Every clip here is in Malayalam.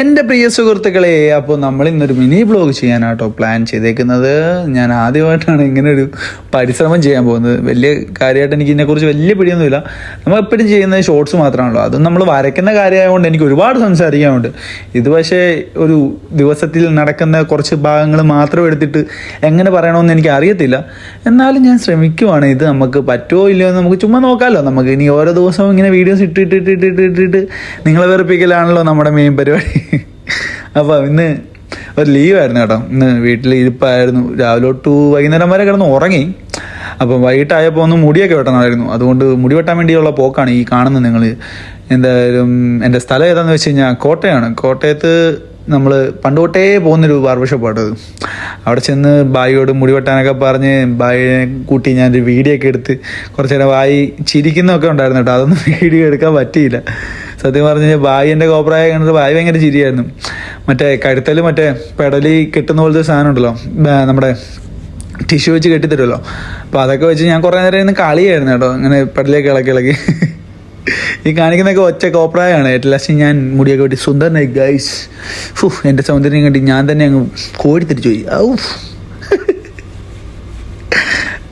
എന്റെ പ്രിയ സുഹൃത്തുക്കളെ അപ്പോൾ നമ്മൾ ഇന്നൊരു മിനി ബ്ലോഗ് ചെയ്യാനാട്ടോ പ്ലാൻ ചെയ്തേക്കുന്നത്. ഞാൻ ആദ്യമായിട്ടാണ് ഇങ്ങനെ ഒരു പരിശ്രമം ചെയ്യാൻ പോകുന്നത്. വലിയ കാര്യമായിട്ട് എനിക്ക് ഇതിനെക്കുറിച്ച് വലിയ പിടിയൊന്നുമില്ല. നമ്മൾ എപ്പോഴും ചെയ്യുന്നത് ഷോർട്സ് മാത്രമാണല്ലോ. അതും നമ്മൾ വരയ്ക്കുന്ന കാര്യമായതുകൊണ്ട് എനിക്ക് ഒരുപാട് സംസാരിക്കാനുണ്ട്. ഇത് പക്ഷേ ഒരു ദിവസത്തിൽ നടക്കുന്ന കുറച്ച് ഭാഗങ്ങൾ മാത്രം എടുത്തിട്ട് എങ്ങനെ പറയണമെന്ന് എനിക്ക് അറിയത്തില്ല. എന്നാലും ഞാൻ ശ്രമിക്കുവാണ്. ഇത് നമുക്ക് പറ്റുമോ ഇല്ലയോ എന്ന് നമുക്ക് ചുമ്മാ നോക്കാമല്ലോ നമുക്ക് ഇനി ഓരോ ദിവസവും ഇങ്ങനെ വീഡിയോസ് ഇട്ടിട്ടിട്ടിട്ടിട്ടിട്ട് നിങ്ങളെ വെറുപ്പിക്കലാണല്ലോ നമ്മുടെ മെയിൻ പരിപാടി. അപ്പോൾ ഇന്ന് ഒരു ലീവായിരുന്നു കേട്ടോ. ഇന്ന് വീട്ടിൽ ഇരിപ്പായിരുന്നു. രാവിലെ തൊട്ട് വൈകുന്നേരം വരെ കിടന്ന് ഉറങ്ങി. അപ്പം വൈകിട്ടായപ്പോൾ ഒന്ന് മുടിയൊക്കെ വെട്ടണമായിരുന്നു. അതുകൊണ്ട് മുടി വെട്ടാൻ വേണ്ടിയുള്ള പോക്കാണ് ഈ കാണുന്നത് നിങ്ങൾ എന്തായാലും എന്റെ സ്ഥലം ഏതാണെന്ന് വെച്ച് കഴിഞ്ഞാൽ കോട്ടയാണ്. കോട്ടയത്ത് നമ്മൾ പണ്ട് തൊട്ടേ പോകുന്നൊരു ബാർബർ ഷോപ്പാട്ടത് അവിടെ ചെന്ന് ബായിയോട് മുടി വെട്ടാനൊക്കെ പറഞ്ഞ് ബായിനെ കൂട്ടി ഞാനൊരു വീഡിയോ ഒക്കെ എടുത്ത് കുറച്ച് നേരം ബായി ചിരിക്കുന്നൊക്കെ ഉണ്ടായിരുന്നു കേട്ടോ. അതൊന്നും വീഡിയോ എടുക്കാൻ പറ്റിയില്ല. സത്യം പറഞ്ഞു കഴിഞ്ഞാൽ ബായി എന്റെ കോപ്രായ കണ്ടത് ബായി ഭയങ്കര ചിരിയായിരുന്നു. മറ്റേ കഴുത്തൽ മറ്റേ പെടലി കെട്ടുന്ന പോലത്തെ സാധനം ഉണ്ടല്ലോ നമ്മുടെ ടിഷ്യൂ വെച്ച് കെട്ടിത്തരുമല്ലോ അപ്പോൾ അതൊക്കെ വെച്ച് ഞാൻ കുറേ നേരം ഇരുന്ന് കളിയായിരുന്നു കേട്ടോ ഇങ്ങനെ പെടലേക്ക് ഇളക്കി ഇളക്കി. ഈ കാണിക്കുന്നൊക്കെ ഒറ്റ കോപ്രായാണ് ഏറ്റവും ലാസ്റ്റ് ഞാൻ മുടിയൊക്കെ വെട്ടി സുന്ദരനായി ഗൈസ് ഫു എന്റെ സൗന്ദര്യം കണ്ടി ഞാൻ തന്നെ അങ്ങ് കോടി തിരിച്ചു പോയി. ഔ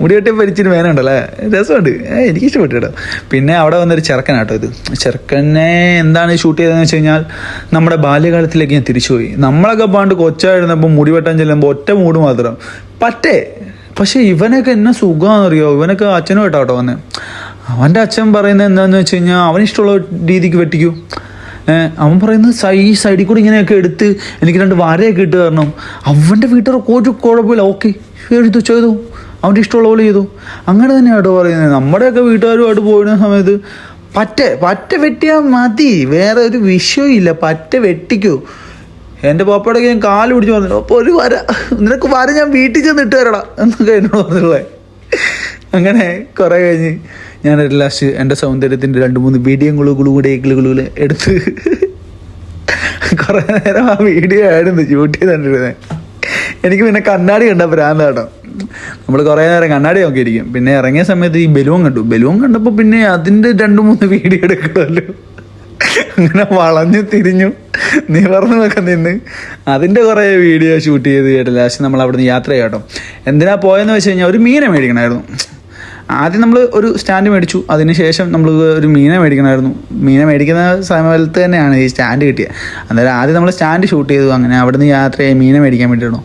മുടി വെട്ടി പരിച്ചിന് വേനുണ്ടല്ലേ രസമുണ്ട്. എനിക്ക് ഇഷ്ടപ്പെട്ടു കേട്ടോ പിന്നെ അവിടെ വന്നൊരു ചെറുക്കനാട്ടോ ഇത്. ചെറുക്കനെ എന്താണ് ഷൂട്ട് ചെയ്തതെന്ന് വെച്ച് കഴിഞ്ഞാൽ നമ്മുടെ ബാല്യകാലത്തിലേക്ക് ഞാൻ തിരിച്ചുപോയി. നമ്മളൊക്കെ പണ്ട് കൊച്ചായിരുന്നപ്പോൾ മുടി വെട്ടാൻ ചെല്ലുമ്പോൾ ഒറ്റ മൂട് മാത്രം. പറ്റേ. പക്ഷേ ഇവനൊക്കെ എന്നെ സുഖമാണെന്നറിയോ? ഇവനൊക്കെ അച്ഛനും കേട്ടോ വന്നെ. അവന്റെ അച്ഛൻ പറയുന്നത് എന്താണെന്ന് വെച്ച് കഴിഞ്ഞാൽ അവനിഷ്ടമുള്ള രീതിക്ക് വെട്ടിക്കൂ. അവൻ പറയുന്നത് സൈ സൈഡിൽ കൂടി ഇങ്ങനെയൊക്കെ എടുത്ത് എനിക്ക് രണ്ട് വരയൊക്കെ ഇട്ട് തരണം. അവന്റെ വീട്ടുകാർ ഒരു കുഴപ്പമില്ല. ഓക്കെ. എടുത്തു ചെയ്തു അവന്റെ ഇഷ്ടമുള്ള പോലെ ചെയ്തു. അങ്ങനെ തന്നെയാട്ടോ പറയുന്നത്. നമ്മുടെയൊക്കെ വീട്ടുകാരുമായിട്ട് പോയിരുന്ന സമയത്ത് പറ്റ പറ്റ വെട്ടിയാൽ മതി. വേറെ ഒരു വിഷയമില്ല പറ്റ വെട്ടിക്കൂ. എന്റെ പാപ്പയുടെ ഞാൻ കാൽ പിടിച്ച് പറഞ്ഞു അപ്പോൾ ഒരു വര നിനക്ക് വര ഞാൻ വീട്ടിൽ ചെന്ന് ഇട്ട് തരടാ എന്നൊക്കെ എന്നോട് പറഞ്ഞുള്ളേ അങ്ങനെ കുറേ കഴിഞ്ഞ് ഞാൻ ഒരു ലാസ്റ്റ് എന്റെ സൗന്ദര്യത്തിന്റെ രണ്ട് മൂന്ന് വീഡിയോയും കൂടെ ഗുളു എടുത്ത് കുറേ നേരം ആ വീഡിയോ ആയിരുന്നു ഷൂട്ട് കണ്ടിരുന്നത് എനിക്ക് പിന്നെ കണ്ണാടി കണ്ട ഭ്രാന്താട്ടോ. നമ്മൾ കുറേ നേരം കണ്ണാടി നോക്കിയിരിക്കും. പിന്നെ ഇറങ്ങിയ സമയത്ത് ഈ ബലൂൺ കണ്ടു. ബലൂൺ കണ്ടപ്പോൾ പിന്നെ അതിന്റെ രണ്ട് മൂന്ന് വീഡിയോ എടുക്കണമല്ലോ. അങ്ങനെ വളഞ്ഞു തിരിഞ്ഞു നിവർന്നൊക്കെ നിന്ന് അതിന്റെ കുറേ വീഡിയോ ഷൂട്ട് ചെയ്ത് കേട്ടോ ലാസ്റ്റ് നമ്മൾ അവിടെ നിന്ന് യാത്ര ചെയ്യട്ടോ എന്തിനാ പോയെന്ന് വെച്ച് കഴിഞ്ഞാൽ ഒരു മീനെ മേടിക്കണമായിരുന്നു. ആദ്യം നമ്മൾ ഒരു സ്റ്റാൻഡ് മേടിച്ചു. അതിനുശേഷം നമ്മൾ ഒരു മീനെ മേടിക്കണമായിരുന്നു. മീനെ മേടിക്കുന്ന സമയത്ത് തന്നെയാണ് ഈ സ്റ്റാൻഡ് കിട്ടിയത്. അന്നേരം ആദ്യം നമ്മൾ സ്റ്റാൻഡ് ഷൂട്ട് ചെയ്തു. അങ്ങനെ അവിടുന്ന് യാത്ര ചെയ്യാൻ മീനെ മേടിക്കാൻ വേണ്ടിയിട്ടാണോ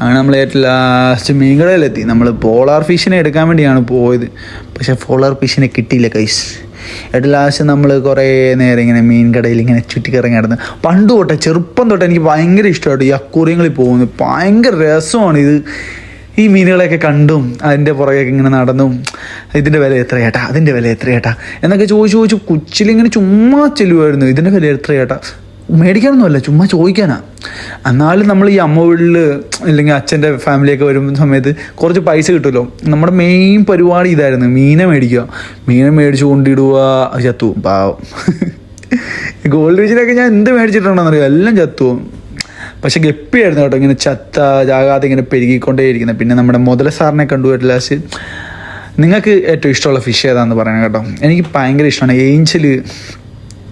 അങ്ങനെ നമ്മൾ ഏറ്റവും ലാസ്റ്റ് മീൻകടയിലെത്തി നമ്മൾ പോളാർ ഫിഷിനെ എടുക്കാൻ വേണ്ടിയാണ് പോയത്. പക്ഷേ പോളാർ ഫിഷിനെ കിട്ടിയില്ല കൈസ് ഏറ്റവും ലാസ്റ്റ് നമ്മൾ കുറേ നേരം ഇങ്ങനെ മീൻകടയിൽ ഇങ്ങനെ ചുറ്റിക്കറങ്ങി നടന്ന്. പണ്ട് തൊട്ടേ ചെറുപ്പം തൊട്ട് എനിക്ക് ഭയങ്കര ഇഷ്ടമായിട്ട് ഈ അക്കൂറിയങ്ങളിൽ പോകുന്നത്. ഭയങ്കര രസമാണ് ഇത് ഈ മീനുകളെയൊക്കെ കണ്ടും അതിന്റെ പുറകെയൊക്കെ ഇങ്ങനെ നടന്നും. ഇതിന്റെ വില എത്ര ചേട്ടാ അതിന്റെ വില എത്ര ചേട്ടാ എന്നൊക്കെ ചോദിച്ചു ചോദിച്ചു കൊച്ചിലിങ്ങനെ ചുമ്മാ ചെല്ലുമായിരുന്നു ഇതിന്റെ വില എത്ര ചേട്ടാ മേടിക്കാനൊന്നുമല്ല ചുമ്മാ ചോദിക്കാനാ. എന്നാലും നമ്മൾ ഈ അമ്മ വീട്ടിൽ അല്ലെങ്കിൽ അച്ഛന്റെ ഫാമിലിയൊക്കെ വരുന്ന സമയത്ത് കുറച്ച് പൈസ കിട്ടുമല്ലോ. നമ്മുടെ മെയിൻ പരിപാടി ഇതായിരുന്നു മീനെ മേടിക്കുക. മീനെ മേടിച്ച് കൊണ്ടിടുക ചത്തു. പാവം. ഗോൾഡ് ഫിഷിനൊക്കെ ഞാൻ എന്ത് മേടിച്ചിട്ടുണ്ടെന്നറിയോ? എല്ലാം ചത്തു പോകും. പക്ഷെ ഗപ്പിയായിരുന്നു കേട്ടോ ഇങ്ങനെ ചത്ത ജാകാതെ ഇങ്ങനെ പെരുകിക്കൊണ്ടേയിരിക്കുന്നത്. പിന്നെ നമ്മുടെ മുതല സാറിനെ കണ്ടു ലാസ്റ്റ് നിങ്ങൾക്ക് ഏറ്റവും ഇഷ്ടമുള്ള ഫിഷ് ഏതാണെന്ന് പറയണം കേട്ടോ. എനിക്ക് ഭയങ്കര ഇഷ്ടമാണ്. ഏഞ്ചൽ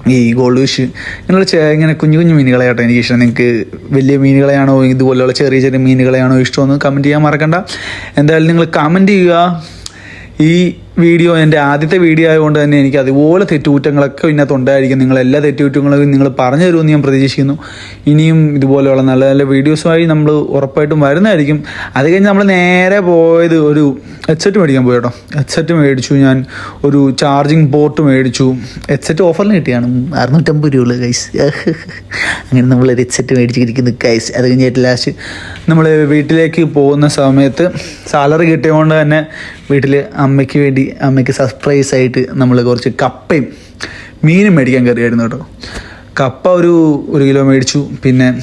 ഈ ഗോൾഡ് ഫിഷ് ഇങ്ങനെയുള്ള ചെ- ഇങ്ങനെ കുഞ്ഞു കുഞ്ഞു മീനുകളെ ആട്ടോ എനിക്ക് ഇഷ്ടം. നിങ്ങൾക്ക് വലിയ മീനുകളെയാണോ ഇതുപോലെയുള്ള ചെറിയ ചെറിയ മീനുകളെയാണോ ഇഷ്ടമെന്ന് കമന്റ് ചെയ്യാൻ മറക്കണ്ട. എന്തായാലും നിങ്ങൾ കമന്റ് ചെയ്യുക. ഈ വീഡിയോ എന്റെ ആദ്യത്തെ വീഡിയോ ആയതുകൊണ്ട് തന്നെ എനിക്ക് അതുപോലെ തെറ്റുകുറ്റങ്ങളൊക്കെ ഇതിനകത്ത് ഉണ്ടായിരിക്കും. നിങ്ങൾ എല്ലാ തെറ്റുകുറ്റങ്ങളും നിങ്ങൾ പറഞ്ഞു തരുമെന്ന് ഞാൻ പ്രതീക്ഷിക്കുന്നു. ഇനിയും ഇതുപോലെയുള്ള നല്ല നല്ല വീഡിയോസുമായി നമ്മൾ ഉറപ്പായിട്ടും വരുന്നതായിരിക്കും. അത് കഴിഞ്ഞ് നമ്മൾ നേരെ പോയത് ഒരു ഹെഡ്സെറ്റ് മേടിക്കാൻ പോയി കേട്ടോ. ഹെഡ്സെറ്റ് മേടിച്ചു ഞാൻ ഒരു ചാർജിങ് പോർട്ട് മേടിച്ചു. ഹെഡ്സെറ്റ് ഓഫറിന് കിട്ടിയാണ്. അറുന്നൂറ്റമ്പത് രൂപ ഗൈസ് അങ്ങനെ നമ്മൾ ഒരു ഹെഡ്സെറ്റ് മേടിച്ചിരിക്കുന്നു ഗൈസ് അത് കഴിഞ്ഞിട്ട് ലാസ്റ്റ് നമ്മൾ വീട്ടിലേക്ക് പോകുന്ന സമയത്ത് സാലറി കിട്ടിയതുകൊണ്ട് തന്നെ വീട്ടിൽ അമ്മയ്ക്ക് വേണ്ടി അമ്മയ്ക്ക് സർപ്രൈസ് ആയിട്ട് നമ്മൾ കുറച്ച് കപ്പയും മീനും മേടിക്കാൻ കയറിയായിരുന്നു കേട്ടോ. കപ്പ ഒരു ഒരു കിലോ മേടിച്ചു. പിന്നെ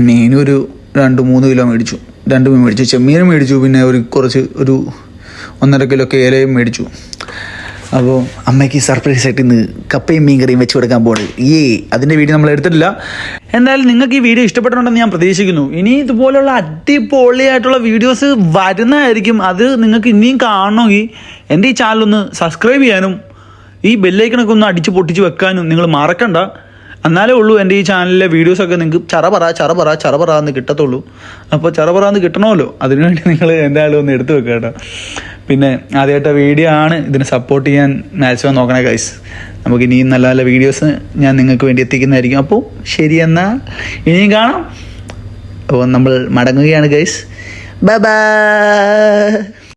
മീനും ഒരു രണ്ട് മൂന്ന് കിലോ മേടിച്ചു. രണ്ട് മീൻ മേടിച്ചു. ചെമ്മീനും മേടിച്ചു. പിന്നെ ഒരു കുറച്ച് ഒരു ഒന്നര കിലോ കേലയും മേടിച്ചു. അപ്പോൾ അമ്മയ്ക്ക് സർപ്രൈസ് ആയിട്ട് ഇന്ന് കപ്പയും മീൻ കറിയും വെച്ച് കൊടുക്കാൻ പോകുന്നത് ഏ അതിന്റെ വീഡിയോ നമ്മൾ എടുത്തിട്ടില്ല. എന്തായാലും നിങ്ങൾക്ക് ഈ വീഡിയോ ഇഷ്ടപ്പെട്ടിട്ടുണ്ടെന്ന് ഞാൻ പ്രതീക്ഷിക്കുന്നു. ഇനി ഇതുപോലുള്ള അടിപൊളിയായിട്ടുള്ള വീഡിയോസ് വരുന്നതായിരിക്കും. അത് നിങ്ങൾക്ക് ഇനിയും കാണണമെങ്കിൽ എന്റെ ഈ ചാനൽ ഒന്ന് സബ്സ്ക്രൈബ് ചെയ്യാനും ഈ ബെല്ലൈക്കണൊക്കെ ഒന്ന് അടിച്ച് പൊട്ടിച്ച് വെക്കാനും നിങ്ങൾ മറക്കണ്ട. എന്നാലേ ഉള്ളൂ എന്റെ ഈ ചാനലിലെ വീഡിയോസൊക്കെ നിങ്ങൾക്ക് ചറപറ ചറപറ ചറപറ എന്ന് കിട്ടത്തുള്ളൂ. അപ്പോൾ ചറപറ എന്ന് കിട്ടണമല്ലോ. അതിനുവേണ്ടി നിങ്ങൾ എന്തായാലും ഒന്ന് എടുത്തു വെക്കാം കേട്ടോ. പിന്നെ ആദ്യമായിട്ട് വീഡിയോ ആണ് ഇതിന് സപ്പോർട്ട് ചെയ്യാൻ മാക്സിമം നോക്കണേ ഗൈസ് നമുക്ക് ഇനിയും നല്ല നല്ല വീഡിയോസ് ഞാൻ നിങ്ങൾക്ക് വേണ്ടി എത്തിക്കുന്നതായിരിക്കും. അപ്പോൾ ശരി ഇനിയും കാണാം. അപ്പോൾ നമ്മൾ മടങ്ങുകയാണ് ഗൈസ് ബൈ